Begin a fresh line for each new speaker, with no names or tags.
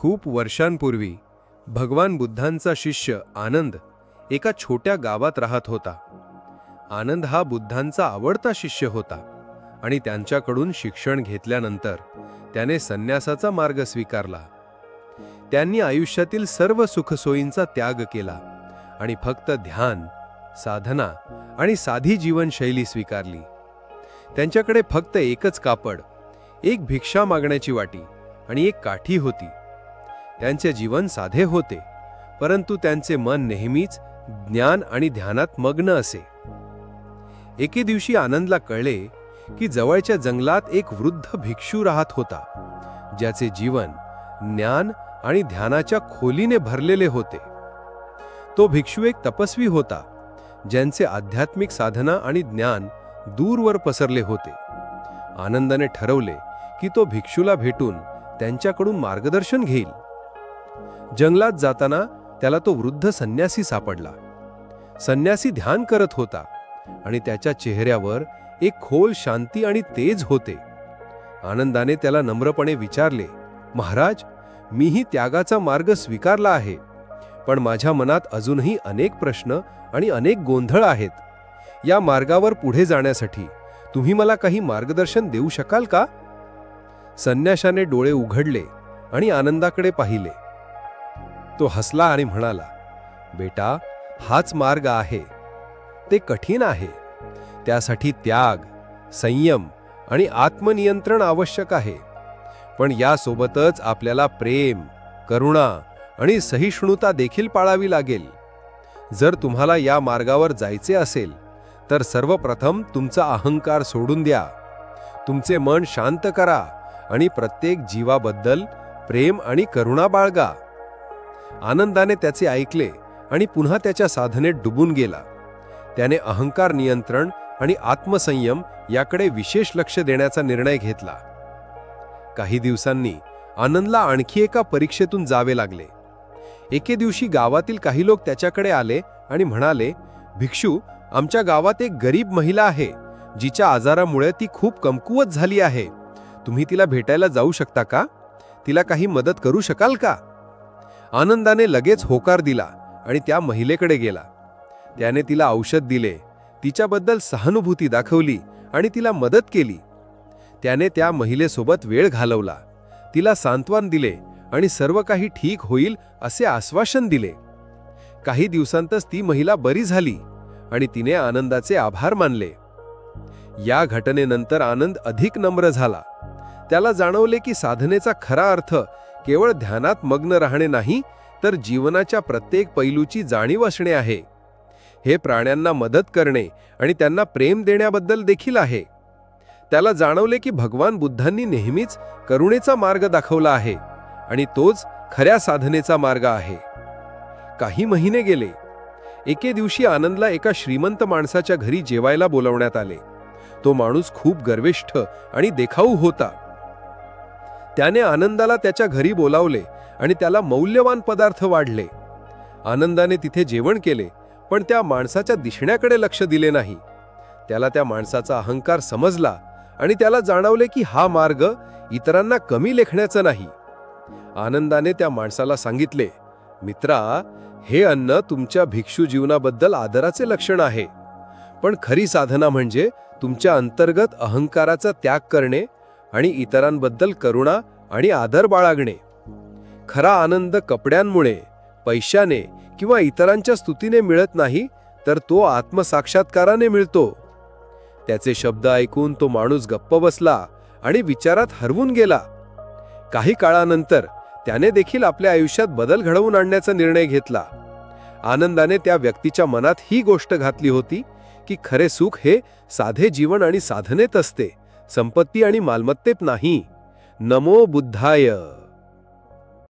खूप वर्षांपूर्वी भगवान बुद्धांचा शिष्य आनंद एका छोट्या गावात राहत होता. आनंद हा बुद्धांचा आवडता शिष्य होता आणि त्यांच्याकडून शिक्षण घेतल्यानंतर त्याने संन्यासाचा मार्ग स्वीकारला. त्यांनी आयुष्यातील सर्व सुखसोयींचा त्याग केला आणि फक्त ध्यान साधना आणि साधी जीवनशैली स्वीकारली. त्यांच्याकडे फक्त एकच कापड एक भिक्षा मागण्याची वाटी आणि एक काठी होती. त्यांचे जीवन साधे होते परंतु त्यांचे मन नेहमीच ज्ञान आणि ध्यानात मग्न असे. एके दिवशी आनंदला कळले की जवळच्या जंगलात एक वृद्ध भिक्षू राहत होता ज्याचे जीवन ज्ञान आणि ध्यानाच्या खोलीने भरलेले होते. तो भिक्षू एक तपस्वी होता ज्यांचे आध्यात्मिक साधना आणि ज्ञान दूरवर पसरले होते. आनंदाने ठरवले की तो भिक्षूला भेटून त्यांच्याकडून मार्गदर्शन घेईल. जंगलात जाताना त्याला तो वृद्ध संन्यासी सापडला. संन्यासी ध्यान करत होता आणि त्याच्या चेहऱ्यावर एक खोल शांती आणि तेज होते. आनंदाने त्याला नम्रपणे विचारले महाराज मीही त्यागाचा मार्ग स्वीकारला आहे पण माझ्या मनात अजूनही अनेक प्रश्न आणि अनेक गोंधळ आहेत. या मार्गावर पुढे जाण्यासाठी तुम्ही मला काही मार्गदर्शन देऊ शकाल का? संन्याशाने डोळे उघडले आणि आनंदाकडे पाहिले. तो हसला आणि म्हणाला बेटा हाच मार्ग आहे. ते कठीण आहे. त्यासाठी त्याग संयम आणि आत्मनियंत्रण आवश्यक आहे. पण यासोबतच आपल्याला प्रेम करुणा आणि सहिष्णुता देखील पाळावी लागेल. जर तुम्हाला या मार्गावर जायचे असेल तर सर्वप्रथम तुमचा अहंकार सोडून द्या. तुमचे मन शांत करा आणि प्रत्येक जीवाबद्दल प्रेम आणि करुणा बाळगा. आनंदाने त्याचे ऐकले आणि पुन्हा त्याच्या साधनेत डुबून गेला. त्याने अहंकार नियंत्रण आणि आत्मसंयम याकडे विशेष लक्ष देण्याचा निर्णय घेतला. काही दिवसांनी आनंदला आणखी एका परीक्षेतून जावे लागले. एके दिवशी गावातील काही लोक त्याच्याकडे आले आणि म्हणाले भिक्षू आमच्या गावात एक गरीब महिला आहे जिच्या आजारामुळे ती खूप कमकुवत झाली आहे. तुम्ही तिला भेटायला जाऊ शकता का? तिला काही मदत करू शकाल का? आनंदाने लगेच होकार दिला आणि त्या महिलेकडे गेला. त्याने तिला औषध दिले तिच्याबद्दल सहानुभूती दाखवली आणि तिला मदत केली. त्याने त्या महिलेसोबत वेळ घालवला तिला सांत्वन दिले आणि सर्व काही ठीक होईल असे आश्वासन दिले. काही दिवसांतच ती महिला बरी झाली आणि तिने आनंदाचे आभार मानले. या घटनेनंतर आनंद अधिक नम्र झाला. त्याला जाणवले की साधनेचा खरा अर्थ केवळ ध्यानात मग्न राहणे नाही तर जीवनाच्या प्रत्येक पैलूची जाणीव असणे आहे. हे प्राण्यांना मदत करणे आणि त्यांना प्रेम देण्याबद्दल देखील आहे. त्याला जाणवले की भगवान बुद्धांनी नेहमीच करुणेचा मार्ग दाखवला आहे आणि तोच खऱ्या साधनेचा मार्ग आहे. काही महिने गेले. एके दिवशी आनंदला एका श्रीमंत माणसाच्या घरी जेवायला बोलवण्यात आले. तो माणूस खूप गर्विष्ठ आणि देखाऊ होता. त्याने आनंदाला त्याच्या घरी बोलावले आणि त्याला मौल्यवान पदार्थ वाढले. आनंदाने तिथे जेवण केले पण त्या माणसाच्या दिसण्याकडे लक्ष दिले नाही. त्याला त्या माणसाचा अहंकार समजला आणि त्याला जाणवले की हा मार्ग इतरांना कमी लेखण्याचा नाही. आनंदाने त्या माणसाला सांगितले मित्रा हे अन्न तुमच्या भिक्षू जीवनाबद्दल आदराचे लक्षण आहे. पण खरी साधना म्हणजे तुमच्या अंतर्गत अहंकाराचा त्याग करणे आणि इतरांबद्दल करुणा आणि आदर बाळगणे. खरा आनंद कपड्यांमुळे पैशाने किंवा इतरांच्या स्तुतीने मिळत नाही तर तो आत्मसाक्षात्काराने मिळतो. त्याचे शब्द ऐकून तो माणूस गप्प बसला आणि विचारात हरवून गेला. काही काळानंतर त्याने देखील आपल्या आयुष्यात बदल घडवून आणण्याचा निर्णय घेतला. आनंदाने त्या व्यक्तीच्या मनात ही गोष्ट घातली होती की खरे सुख हे साधे जीवन आणि साधनेत असते. संपत्ती आणि मालमत्तेत नाही. नमो बुद्धाय.